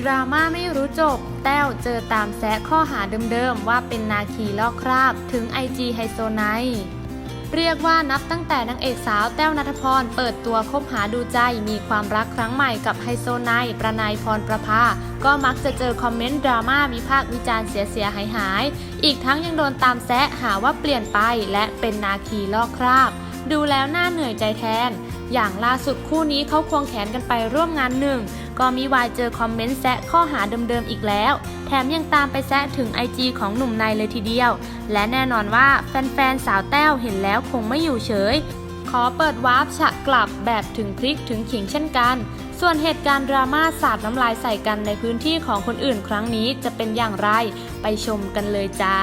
ดราม่าไม่รู้จบ แต้วเจอตามแซะข้อหาเดิมๆ ว่าเป็นนาคีลอกคราบถึงไอจีไฮโซไนเรียกว่านับตั้งแต่นางเอกสาวแต้วนัทพร เปิดตัวคบหาดูใจมีความรักครั้งใหม่กับไฮโซไนประนายพรประภา ก็มักจะเจอคอมเมนต์ดราม่าวิพากษ์วิจารณ์เสียๆหายๆอีกทั้งยังโดนตามแซะหาว่าเปลี่ยนไปและเป็นนาคีลอกคราบ ดูแล้วน่าเหนื่อยใจแทน อย่างล่าสุดคู่นี้เขาควงแขนกันไปร่วมงานหนึ่ง ก็มีวายเจอคอมเมนต์แซะข้อหาเดิมๆอีกแล้ว แถมยังตามไปแซะถึงไอจีของหนุ่มนายเลยทีเดียว และแน่นอนว่าแฟนๆสาวแต้วเห็นแล้วคงไม่อยู่เฉย ขอเปิดวาร์ปฉะกลับแบบถึงพริกถึงขิงเช่นกันส่วนเหตุการณ์ดราม่าสาดน้ำลายใส่กันในพื้นที่ของคนอื่นครั้งนี้จะเป็นอย่างไร ไปชมกันเลยจ้า